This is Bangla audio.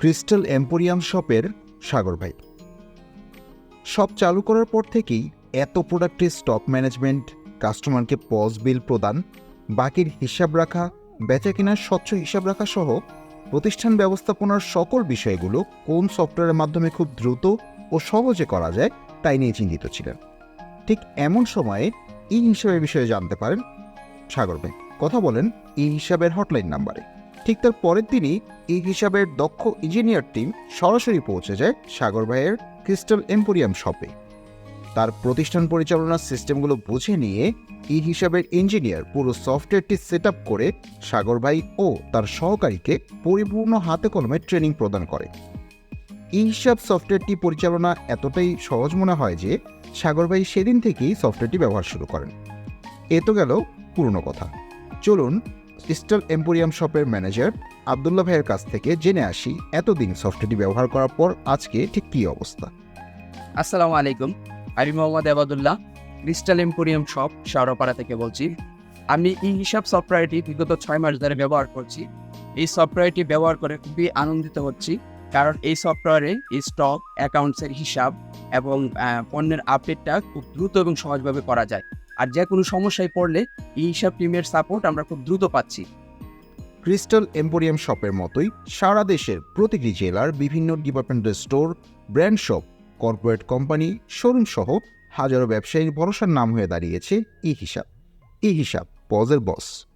ক্রিস্টাল এম্পোরিয়াম শপের সাগর ভাই। শপ চালু করার পর থেকেই এত প্রোডাক্টের স্টক ম্যানেজমেন্ট কাস্টমারকে পজ বিল প্রদান, বাকির হিসাব রাখা, বেচা কেনার স্বচ্ছ হিসাব রাখা সহ প্রতিষ্ঠান ব্যবস্থাপনার সকল বিষয়গুলো কোন সফটওয়্যারের মাধ্যমে খুব দ্রুত ও সহজে করা যায় তাই নিয়ে চিন্তিত ছিলেন। ঠিক এমন সময়ে ই হিসাবের বিষয়ে জানতে পারেন সাগর ভাই। কথা বলেন ই হিসাবের হটলাইন নাম্বারে ঠিক তার পরের দিনই এই হিসাবের দক্ষ ইঞ্জিনিয়ার টিম সরাসরি পৌঁছে যায় সাগর ভাইয়ের ক্রিস্টাল এম্পোরিয়াম শপে। তার প্রতিষ্ঠান পরিচালনার সিস্টেমগুলো বুঝে নিয়ে ই হিসাবের ইঞ্জিনিয়ার পুরো সফটওয়্যারটি সেট করে সাগর ভাই ও তার সহকারীকে পরিপূর্ণ হাতে কলমে ট্রেনিং প্রদান করে। ই হিসাব সফটওয়্যারটি পরিচালনা এতটাই সহজ মনে হয় যে সাগর ভাই সেদিন থেকেই সফটওয়্যারটি ব্যবহার শুরু করেন। এ তো গেল পুরনো কথা। চলুন ক্রিস্টাল এম্পোরিয়াম শপের ম্যানেজার আবদুল্লাহ ভাইয়ের কাছ থেকে জেনে আসি, এতদিন সফটওয়্যারটি ব্যবহার করার পর আজকে ঠিক কী অবস্থা? আসসালামু আলাইকুম। আমি Mohammad Abadullah crystal emporium shop Shaorapara থেকে বলছি। আমি ই হিসাব সফটওয়্যারটি বিগত ছয় মাস ধরে ব্যবহার করছি। এই সফটওয়্যারটি ব্যবহার করে খুবই আনন্দিত হচ্ছি, কারণ এই সফটওয়্যারে স্টক, অ্যাকাউন্টসের হিসাব এবং পণ্যের আপডেটটা খুব দ্রুত এবং সহজভাবে করা যায়। আর যে কোনো সমস্যায় পড়লে ই হিসাব টিমের সাপোর্ট আমরা খুব দ্রুত পাচ্ছি। ক্রিস্টাল এম্পোরিয়াম শপের মতোই সারা দেশের প্রতিটি জেলার বিভিন্ন departmental store brand shop corporate company showroom সহ হাজারো ব্যবসায়ীর ভরসার নাম হয়ে দাঁড়িয়েছে ই হিসাব। ই হিসাব, পজের বস